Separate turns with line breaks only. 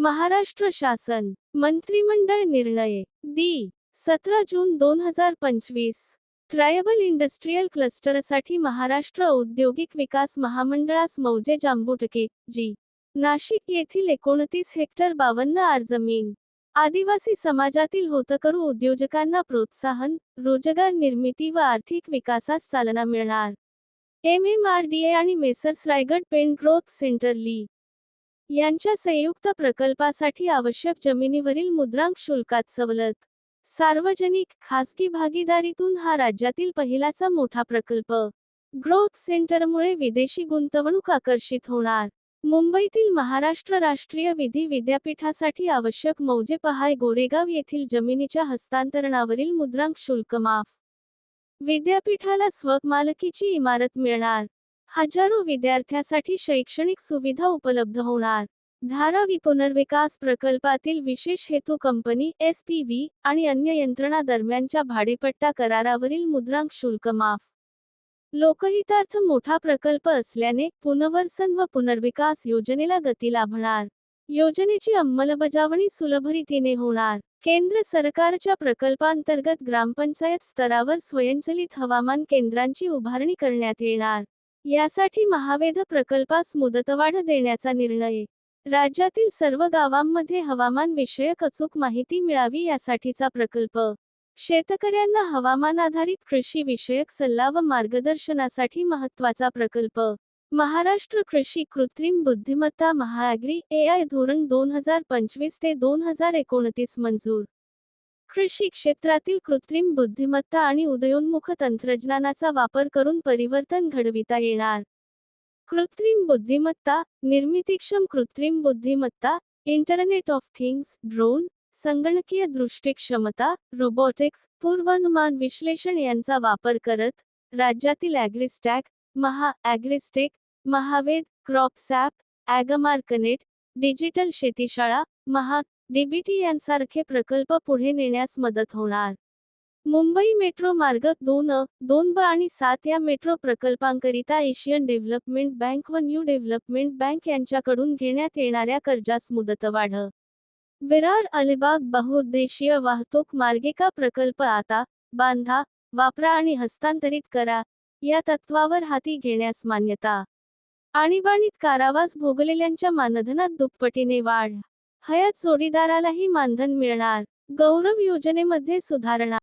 महाराष्ट्र शासन मंत्रिमंडळ निर्णय दी सतरा जून दोन हजार पंचवीस. ट्रायबल इंडस्ट्रीयल क्लस्टरसाठी महाराष्ट्र औद्योगिक विकास महामंडळास मौजे जांबुटके जी. नाशिक येथील एकोणतीस हेक्टर बावन्न आर जमीन. आदिवासी समाजातील होतकरू उद्योजकांना प्रोत्साहन रोजगार निर्मिती व आर्थिक विकासास चालना मिळणार. M M R D A आणि मेसर्स रायगड पेंट ग्रोथ सेंटर ली. यांच्या संयुक्त प्रकल्पासाठी आवश्यक जमिनीवरील मुद्रांक शुल्कात सवलत. सार्वजनिक खासगी भागीदारीतून हा राज्यातील पहिलाचा मोठा प्रकल्प. ग्रोथ सेंटरमुळे विदेशी गुंतवणूक आकर्षित होणार. मुंबईतील महाराष्ट्र राष्ट्रीय विधी विद्यापीठासाठी आवश्यक मौजे पहाय गोरेगाव येथील जमिनीच्या हस्तांतरणावरील मुद्रांक शुल्क माफ. विद्यापीठाला स्वमालकीची इमारत मिळणार. हजारो विद्यार्थ्यासाठी शैक्षणिक सुविधा उपलब्ध होणार. धारावी पुनर्विकास प्रकल्पातील विशेष हेतू कंपनी एस पी व्ही आणि अन्य यंत्रणा दरम्यानच्या भाडेपट्टा करारावरील मुद्रांक शुल्क माफ. लोकहितार्थ मोठा प्रकल्प असल्याने पुनर्वसन व पुनर्विकास योजनेला गती लाभणार. योजनेची अंमलबजावणी सुलभरीतीने होणार. केंद्र सरकारच्या प्रकल्पांतर्गत ग्रामपंचायत स्तरावर स्वयंचलित हवामान केंद्रांची उभारणी करण्यात येणार. यासाठी महावेध प्रकल्पास मुदतवाढ देण्याचा निर्णय. राज्यातील सर्व गावांमध्ये हवामान विषयक अचूक माहिती मिळावी यासाठीचा प्रकल्प. शेतकऱ्यांना हवामान आधारित कृषी विषयक सल्ला व मार्गदर्शनासाठी महत्त्वाचा प्रकल्प. महाराष्ट्र कृषी कृत्रिम बुद्धिमत्ता महाअग्री ए आय धोरण दोन हजार पंचवीस ते दोन हजार एकोणतीस मंजूर. कृषी क्षेत्रातील कृत्रिम बुद्धिमत्ता आणि उदयोन्मुख तंत्रज्ञानाचा वापर करून परिवर्तन घडविता येणार. कृत्रिम बुद्धिमत्ता निर्मितीक्षम कृत्रिम बुद्धिमत्ता इंटरनेट ऑफ थिंग्स ड्रोन संगणकीय दृष्टीक्षमता रोबोटिक्स पूर्वानुमान विश्लेषण यांचा वापर करत राज्यातील AgriStack Maha AgriStack Mahaved CropSAP Agmarknet digital शेतीशाळा Maha DBT यांसारखे प्रकल्प पुढे नेण्यास मदत होणार. मुंबई मेट्रो मार्ग दोन दोन ब आणि सात या मेट्रो प्रकल्पांकरिता एशियन डेव्हलपमेंट बँक व न्यू डेव्हलपमेंट बँक यांच्याकडून घेण्यात येणाऱ्या कर्जास मुदतवाढ. विरार अलिबाग बहुउद्देशीय वाहतूक मार्गिका प्रकल्प आता बांधा वापरा आणि हस्तांतरित करा या तत्वावर हाती घेण्यास मान्यता. आणीबाणीत कारावास भोगलेल्यांच्या मानधनात दुप्पटीने वाढ. हयात जोडीदारालाही मानधन मिळणार. गौरव योजनेमध्ये सुधारणा